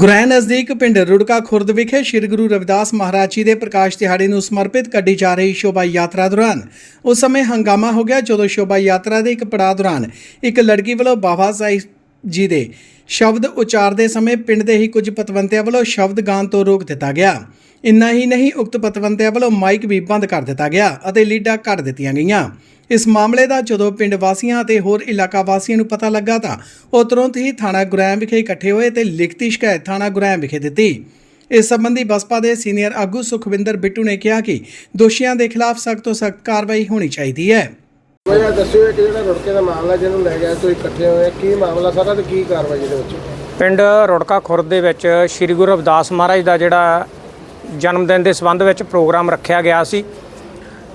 ਗੁਰੈ ਨਜ਼ਦੀਕ ਪਿੰਡ ਰੁੜਕਾ ਖੁਰਦ ਵਿਖੇ ਸ੍ਰੀ ਗੁਰੂ ਰਵਿਦਾਸ ਮਹਾਰਾਜ ਜੀ ਦੇ ਪ੍ਰਕਾਸ਼ ਦਿਹਾੜੇ ਨੂੰ ਸਮਰਪਿਤ ਕੱਢੀ ਜਾ ਰਹੀ ਸ਼ੋਭਾ ਯਾਤਰਾ ਦੌਰਾਨ ਉਸ ਸਮੇਂ ਹੰਗਾਮਾ ਹੋ ਗਿਆ ਜਦੋਂ ਸ਼ੋਭਾ ਯਾਤਰਾ ਦੇ ਇੱਕ ਪੜਾਅ ਦੌਰਾਨ ਇੱਕ ਲੜਕੀ ਵੱਲੋਂ ਬਾਬਾ ਸਾਹਿਬ ਜੀ ਦੇ ਸ਼ਬਦ ਉਚਾਰਦੇ ਸਮੇਂ ਪਿੰਡ ਦੇ ਹੀ ਕੁਝ ਪਤਵੰਤਿਆਂ ਵੱਲੋਂ ਸ਼ਬਦ ਗਾਣ ਤੋਂ ਰੋਕ ਦਿੱਤਾ ਗਿਆ। ਇੰਨਾ ਹੀ ਨਹੀਂ, ਉਕਤ ਪਤਵੰਤਿਆਂ ਵੱਲੋਂ ਮਾਈਕ ਵੀ ਬੰਦ ਕਰ ਦਿੱਤਾ ਗਿਆ ਅਤੇ ਲੀਡਾਂ ਕੱਢ ਦਿੱਤੀਆਂ ਗਈਆਂ। ਇਸ ਮਾਮਲੇ ਦਾ ਜਦੋਂ ਪਿੰਡ ਵਾਸੀਆਂ ਅਤੇ ਹੋਰ ਇਲਾਕਾ ਵਾਸੀਆਂ ਨੂੰ ਪਤਾ ਲੱਗਾ ਤਾਂ ਉਹ ਤੁਰੰਤ ਹੀ ਥਾਣਾ ਗੁਰੈਮ ਵਿਖੇ ਇਕੱਠੇ ਹੋਏ ਤੇ ਲਿਖਤੀ ਸ਼ਿਕਾਇਤ ਥਾਣਾ ਗੁਰੈਮ ਵਿਖੇ ਦਿੱਤੀ। ਇਸ ਸੰਬੰਧੀ ਬਸਪਾ ਦੇ ਸੀਨੀਅਰ ਆਗੂ ਸੁਖਵਿੰਦਰ ਬਿੱਟੂ ਨੇ ਕਿਹਾ ਕਿ ਦੋਸ਼ੀਆਂ ਦੇ ਖਿਲਾਫ ਸਖਤ ਤੋਂ ਸਖਤ ਕਾਰਵਾਈ ਹੋਣੀ ਚਾਹੀਦੀ ਹੈ। ਉਹ ਇਹ ਦੱਸਿਓ ਕਿ ਜਿਹੜਾ ਰੁੜਕੇ ਦਾ ਮਾਮਲਾ ਜਿਹਨੂੰ ਲੈ ਗਿਆ, ਤੁਸੀਂ ਇਕੱਠੇ ਹੋਏ, ਕੀ ਮਾਮਲਾ ਸਾਰਾ ਤੇ ਕੀ ਕਾਰਵਾਈ ਇਹਦੇ ਵਿੱਚ? ਪਿੰਡ ਰੁੜਕਾ ਖੁਰਦ ਦੇ ਵਿੱਚ ਸ੍ਰੀ ਗੁਰੂ ਰਵਿਦਾਸ ਮਹਾਰਾਜ ਦਾ ਜਿਹੜਾ ਜਨਮ ਦਿਨ ਦੇ ਸੰਬੰਧ ਵਿੱਚ ਪ੍ਰੋਗਰਾਮ ਰੱਖਿਆ ਗਿਆ ਸੀ,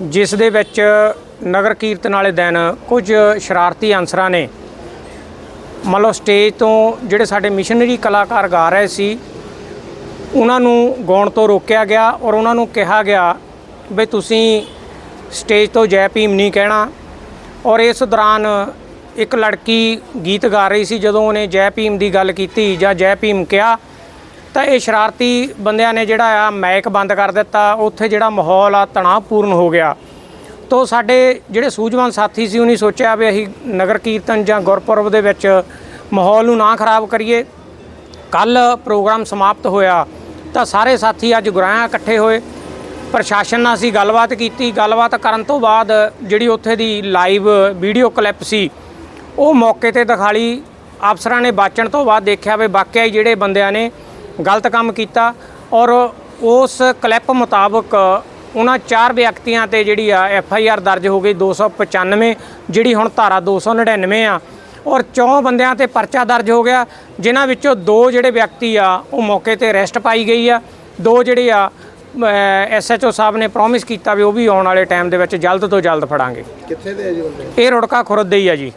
ਜਿਸ ਦੇ ਵਿੱਚ ਨਗਰ ਕੀਰਤਨ ਵਾਲੇ ਦਿਨ ਕੁਝ ਸ਼ਰਾਰਤੀ ਅਨਸਰਾਂ ਨੇ ਮੰਨ ਲਓ ਸਟੇਜ ਤੋਂ ਜਿਹੜੇ ਸਾਡੇ ਮਿਸ਼ਨਰੀ ਕਲਾਕਾਰ ਗਾ ਰਹੇ ਸੀ, ਉਹਨਾਂ ਨੂੰ ਗਾਉਣ ਤੋਂ ਰੋਕਿਆ ਗਿਆ ਔਰ ਉਹਨਾਂ ਨੂੰ ਕਿਹਾ ਗਿਆ ਵੀ ਤੁਸੀਂ ਸਟੇਜ ਤੋਂ ਜੈ ਭੀਮ ਨਹੀਂ ਕਹਿਣਾ ਔਰ ਇਸ ਦੌਰਾਨ ਇੱਕ ਲੜਕੀ ਗੀਤ ਗਾ ਰਹੀ ਸੀ, ਜਦੋਂ ਉਹਨੇ ਜੈ ਭੀਮ ਦੀ ਗੱਲ ਕੀਤੀ ਜਾਂ ਜੈ ਭੀਮ ਕਿਹਾ, ਤਾਂ ਇਹ ਸ਼ਰਾਰਤੀ ਬੰਦਿਆਂ ਨੇ ਜਿਹੜਾ ਆ ਮਾਈਕ ਬੰਦ ਕਰ ਦਿੱਤਾ। ਉੱਥੇ ਜਿਹੜਾ ਮਾਹੌਲ ਆ ਤਣਾਅਪੂਰਨ ਹੋ ਗਿਆ। ਤੋ ਸਾਡੇ ਜਿਹੜੇ ਸੂਝਵਾਨ ਸਾਥੀ ਸੀ, ਉਹਨੇ ਸੋਚਿਆ ਵੀ ਅਸੀਂ ਨਗਰ ਕੀਰਤਨ ਜਾਂ ਗੁਰਪੁਰਬ ਦੇ ਵਿੱਚ ਮਾਹੌਲ ਨੂੰ ਨਾ ਖਰਾਬ ਕਰੀਏ। ਕੱਲ ਪ੍ਰੋਗਰਾਮ ਸਮਾਪਤ ਹੋਇਆ, ਤਾਂ ਸਾਰੇ ਸਾਥੀ ਅੱਜ ਗੁਰਾਇਆ ਇਕੱਠੇ ਹੋਏ। ਪ੍ਰਸ਼ਾਸਨ ਨਾਲ ਅਸੀਂ ਗੱਲਬਾਤ ਕੀਤੀ। ਗੱਲਬਾਤ ਕਰਨ ਤੋਂ ਬਾਅਦ ਜਿਹੜੀ ਉੱਥੇ ਦੀ ਲਾਈਵ ਵੀਡੀਓ ਕਲਿੱਪ ਸੀ, ਉਹ ਮੌਕੇ ਤੇ ਦਿਖਾਲੀ। ਅਫਸਰਾਂ ਨੇ ਬਾਚਣ ਤੋਂ ਬਾਅਦ ਦੇਖਿਆ ਵੀ ਵਾਕਿਆ ਹੀ ਜਿਹੜੇ ਬੰਦਿਆਂ ਨੇ ਗਲਤ ਕੰਮ ਕੀਤਾ ਔਰ ਉਸ ਕਲਿੱਪ ਮੁਤਾਬਕ ਉਹਨਾਂ ਚਾਰ ਵਿਅਕਤੀਆਂ ਤੇ ਜਿਹੜੀ ਆ ਐਫ ਆਈ ਆਰ ਦਰਜ ਹੋ ਗਈ 295 ਜਿਹੜੀ ਹੁਣ ਧਾਰਾ 299 ਆ। ਔਰ ਚੌਂ ਬੰਦਿਆਂ ਤੇ ਪਰਚਾ ਦਰਜ ਹੋ ਗਿਆ, ਜਿਨ੍ਹਾਂ ਵਿੱਚੋਂ ਦੋ ਜਿਹੜੇ ਵਿਅਕਤੀ ਆ, ਉਹ ਮੌਕੇ ਤੇ ਅਰੈਸਟ ਪਾਈ ਗਈ ਆ। ਦੋ ਜਿਹੜੇ ਆ ਐਸਐਚਓ ਸਾਹਿਬ ਨੇ ਪ੍ਰੋਮਿਸ ਕੀਤਾ ਵੀ ਉਹ ਵੀ ਆਉਣ ਵਾਲੇ ਟਾਈਮ ਦੇ ਵਿੱਚ ਜਲਦ ਤੋਂ ਜਲਦ ਫੜਾਂਗੇ। ਕਿੱਥੇ ਦੇ ਆ ਜੀ ਬੰਦੇ? ਇਹ ਰੁੜਕਾ ਖੁਰਦ ਦੇ ਹੀ ਆ ਜੀ।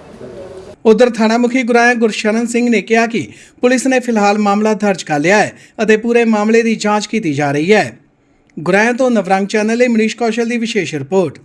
ਉਧਰ ਥਾਣਾ ਮੁਖੀ ਗੁਰਾਇਆ ਗੁਰਸ਼ਰਨ ਸਿੰਘ ਨੇ ਕਿਹਾ ਕਿ ਪੁਲਿਸ ਨੇ ਫਿਲਹਾਲ ਮਾਮਲਾ ਦਰਜ ਕਰ ਲਿਆ ਹੈ ਅਤੇ ਪੂਰੇ ਮਾਮਲੇ ਦੀ ਜਾਂਚ ਕੀਤੀ ਜਾ ਰਹੀ ਹੈ। ਗੁਰਾਇਆ ਤੋਂ ਨਵਰੰਗ ਚੈਨਲ ਲਈ ਮਨੀਸ਼ ਕੌਸ਼ਲ ਦੀ ਵਿਸ਼ੇਸ਼ ਰਿਪੋਰਟ।